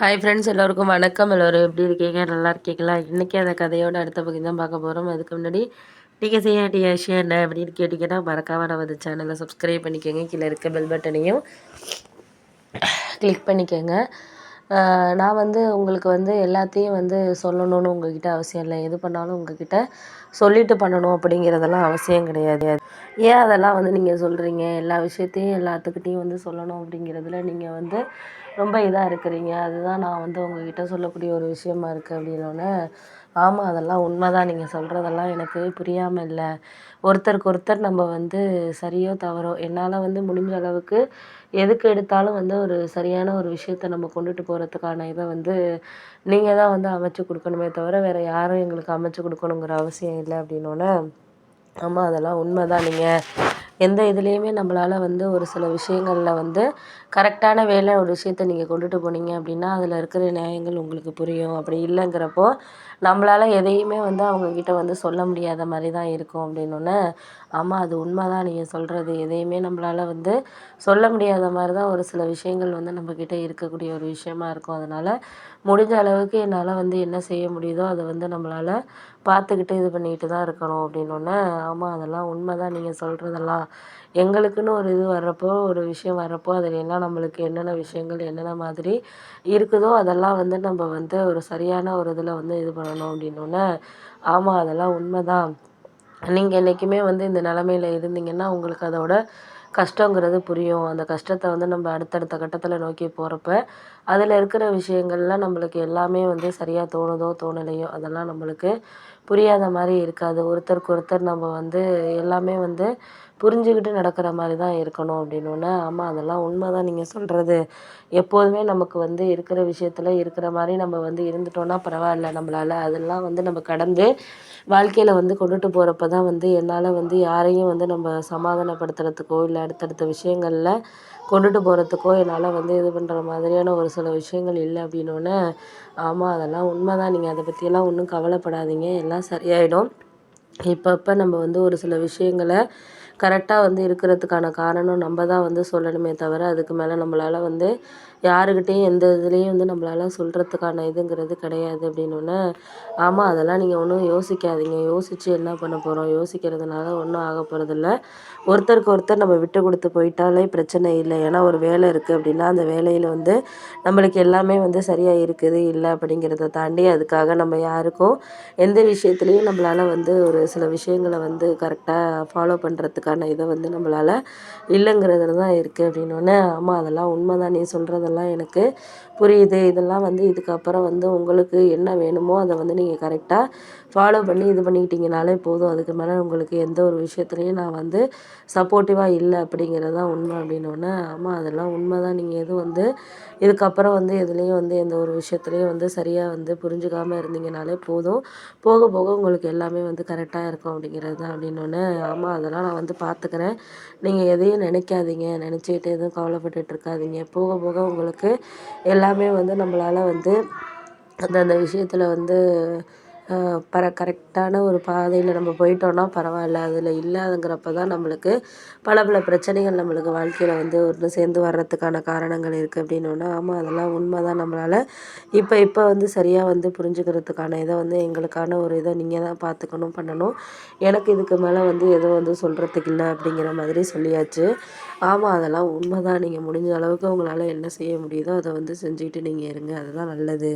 Hi friends எல்லோருக்கும் வணக்கம். எல்லோரும் எப்படி இருக்கீங்க? நல்லா இருக்கீங்களா? இன்றைக்கி அந்த கதையோட அடுத்த பகுதி தான் பார்க்க போகிறோம் அதுக்கு முன்னாடி நீங்கள் செய்ய வேண்டிய விஷயம் என்ன அப்படின்னு கேட்டிங்கன்னா மறக்காமல் நம்ம அந்த சேனலை சப்ஸ்கிரைப் பண்ணிக்கோங்க. கீழே இருக்க பெல் பட்டனையும் கிளிக் பண்ணிக்கோங்க. நான் வந்து உங்களுக்கு வந்து எல்லாத்தையும் வந்து சொல்லணும்னு உங்ககிட்ட அவசியம் இல்லை. எது பண்ணாலும் உங்ககிட்ட சொல்லிட்டு பண்ணணும் அப்படிங்கிறதெல்லாம் அவசியம் கிடையாது. ஏன் அதெல்லாம் வந்து நீங்கள் சொல்கிறீங்க எல்லா விஷயத்தையும் எல்லாத்துக்கிட்டேயும் வந்து சொல்லணும் அப்படிங்கிறதுல நீங்கள் வந்து ரொம்ப இதாக இருக்கிறீங்க. அதுதான் நான் வந்து உங்ககிட்ட சொல்லக்கூடிய ஒரு விஷயமா இருக்குது அப்படின்னோடனே ஆமாம் அதெல்லாம் உண்மை தான் நீங்கள் சொல்கிறதெல்லாம் எனக்கு புரியாமல் இல்லை. ஒருத்தருக்கு ஒருத்தர் நம்ம வந்து சரியோ தவறோ என்னால் வந்து முடிஞ்ச அளவுக்கு எதுக்கு எடுத்தாலும் வந்து ஒரு சரியான ஒரு விஷயத்த நம்ம கொண்டுட்டு போகிறதுக்கான இதை வந்து நீங்கள் தான் வந்து அமைச்சு கொடுக்கணுமே தவிர வேறு யாரும் எங்களுக்கு அமைச்சு கொடுக்கணுங்கிற அவசியம் இல்லை அப்படின்னோடனே ஆமாம் அதெல்லாம் உண்மை தான் நீங்கள் எந்த இதுலேயுமே நம்மளால் வந்து ஒரு சில விஷயங்களில் வந்து கரெக்டான வேலை ஒரு விஷயத்த நீங்கள் கொண்டுட்டு போனீங்க அப்படின்னா அதில் இருக்கிற நியாயங்கள் உங்களுக்கு புரியும். அப்படி இல்லைங்கிறப்போ நம்மளால் எதையுமே வந்து அவங்கக்கிட்ட வந்து சொல்ல முடியாத மாதிரி தான் இருக்கும் அப்படின்னோடனே ஆமாம் அது உண்மை தான் நீங்கள் சொல்கிறது எதையுமே நம்மளால் வந்து சொல்ல முடியாத மாதிரி தான் ஒரு சில விஷயங்கள் வந்து நம்மக்கிட்ட இருக்கக்கூடிய ஒரு விஷயமா இருக்கும். அதனால் முடிஞ்ச அளவுக்கு என்னால் வந்து என்ன செய்ய முடியுதோ அதை வந்து நம்மளால் பார்த்துக்கிட்டு இது பண்ணிக்கிட்டு தான் இருக்கணும். அப்படின்னோடனே ஆமாம் அதெல்லாம் உண்மை தான் நீங்கள் சொல்கிறதெல்லாம் எங்களுக்குன்னு ஒரு இது வர்றப்போ ஒரு விஷயம் வர்றப்போ அதில் எல்லாம் நம்மளுக்கு என்னென்ன விஷயங்கள் என்னென்ன மாதிரி இருக்குதோ அதெல்லாம் வந்து நம்ம வந்து ஒரு சரியான ஒரு இதில் வந்து இது பண்ணணும் அப்படின்னோடனே ஆமாம் அதெல்லாம் உண்மை தான் நீங்கள் என்றைக்குமே வந்து இந்த நிலமையில இருந்தீங்கன்னா உங்களுக்கு அதோட கஷ்டங்கிறது புரியும். அந்த கஷ்டத்தை வந்து நம்ம அடுத்தடுத்த கட்டத்தில் நோக்கி போகிறப்ப அதில் இருக்கிற விஷயங்கள்லாம் நம்மளுக்கு எல்லாமே வந்து சரியாக தோணுதோ தோணலையோ அதெல்லாம் நம்மளுக்கு புரியாத மாதிரி இருக்காது. ஒருத்தருக்கு ஒருத்தர் நம்ம வந்து எல்லாமே வந்து புரிஞ்சுக்கிட்டு நடக்கிற மாதிரி தான் இருக்கணும் அப்படின்னோடனே ஆமாம் அதெல்லாம் உண்மை தான் நீங்கள் சொல்கிறது எப்போதுமே நமக்கு வந்து இருக்கிற விஷயத்தில் இருக்கிற மாதிரி நம்ம வந்து இருந்துட்டோன்னா பரவாயில்ல. நம்மளால் அதெல்லாம் வந்து நம்ம கடந்து வாழ்க்கையில் வந்து கொண்டுட்டு போகிறப்ப தான் வந்து என்னால் வந்து யாரையும் வந்து நம்ம சமாதானப்படுத்துறதுக்கோ இல்லை அடுத்தடுத்த விஷயங்களில் கொண்டுட்டு போகிறதுக்கோ என்னால் வந்து இது பண்ணுற மாதிரியான ஒரு சில விஷயங்கள் இல்லை அப்படின்னோடனே ஆமாம் அதெல்லாம் உண்மை தான் நீங்கள் அதை பற்றியெல்லாம் ஒன்றும் கவலைப்படாதீங்க. எல்லாம் சரியாயிடும். இப்பப்போ நம்ம வந்து ஒரு சில விஷயங்களை கரெக்டாக வந்து இருக்கிறதுக்கான காரணம் நம்ம தான் வந்து சொல்லணுமே தவிர அதுக்கு மேலே நம்மளால் வந்து யாருக்கிட்டேயும் எந்த இதுலேயும் வந்து நம்மளால சொல்கிறதுக்கான இதுங்கிறது கிடையாது அப்படின்னோடனே ஆமாம் அதெல்லாம் நீங்கள் ஒன்றும் யோசிக்காதீங்க. யோசித்து என்ன பண்ண போகிறோம் யோசிக்கிறதுனால ஒன்றும் ஆக போகிறதில்ல ஒருத்தருக்கு ஒருத்தர் நம்ம விட்டு கொடுத்து போயிட்டாலே பிரச்சனை இல்லை. ஏன்னா ஒரு வேலை இருக்குது அப்படின்னா அந்த வேலையில் வந்து நம்மளுக்கு எல்லாமே வந்து சரியாக இருக்குது இல்லை அப்படிங்கிறத தாண்டி அதுக்காக நம்ம யாருக்கும் எந்த விஷயத்துலையும் நம்மளால் வந்து ஒரு சில விஷயங்களை வந்து கரெக்டாக ஃபாலோ பண்ணுறதுக்கான இதை வந்து நம்மளால் இல்லைங்கிறதுல தான் இருக்குது அப்படின்னோடனே ஆமாம் அதெல்லாம் உண்மை தான் நீ சொல்கிறது இதெல்லாம் எனக்கு புரியுது. இதெல்லாம் வந்து இதுக்கப்புறம் வந்து உங்களுக்கு என்ன வேணுமோ அதை வந்து நீங்கள் கரெக்டாக ஃபாலோ பண்ணி இது பண்ணிக்கிட்டிங்கனாலே போதும். அதுக்கு மேலே உங்களுக்கு எந்த ஒரு விஷயத்துலையும் நான் வந்து சப்போர்ட்டிவாக இல்லை அப்படிங்கிறது தான் உண்மை அப்படின்னோடனே ஆமாம் அதெல்லாம் உண்மை தான் நீங்கள் எதுவும் வந்து இதுக்கப்புறம் வந்து எதுலேயும் வந்து எந்த ஒரு விஷயத்துலையும் வந்து சரியாக வந்து புரிஞ்சுக்காமல் இருந்தீங்கனாலே போதும். போக போக உங்களுக்கு எல்லாமே வந்து கரெக்டாக இருக்கும் அப்படிங்கிறது தான் அப்படின்னோடனே ஆமாம் அதெல்லாம் நான் வந்து பார்த்துக்கிறேன் நீங்கள் எதையும் நினைக்காதீங்க. நினச்சிக்கிட்டு எதுவும் கவலைப்பட்டுட்டு இருக்காதீங்க. போக போக உங்களுக்கு எல்லாமே வந்து நம்மளால் வந்து அந்தந்த விஷயத்தில் வந்து பர கரெக்டான ஒரு பாதையில் நம்ம போயிட்டோன்னா பரவாயில்ல. அதில் இல்லாதங்கிறப்ப தான் நம்மளுக்கு பல பல பிரச்சனைகள் நம்மளுக்கு வாழ்க்கையில் வந்து ஒன்று சேர்ந்து வர்றதுக்கான காரணங்கள் இருக்குது அப்படின்னோன்னா ஆமாம் அதெல்லாம் உண்மை தான் நம்மளால் இப்போ இப்போ வந்து சரியாக வந்து புரிஞ்சுக்கிறதுக்கான இதை வந்து எங்களுக்கான ஒரு இதை நீங்கள் தான் பார்த்துக்கணும் பண்ணணும். எனக்கு இதுக்கு மேலே வந்து எதுவும் வந்து சொல்கிறதுக்கு இல்லை அப்படிங்கிற மாதிரி சொல்லியாச்சு. ஆமாம் அதெல்லாம் உண்மை தான் நீங்கள் முடிஞ்ச அளவுக்கு உங்களால் என்ன செய்ய முடியுதோ அதை வந்து செஞ்சுக்கிட்டு நீங்கள் இருங்க. அதுதான் நல்லது.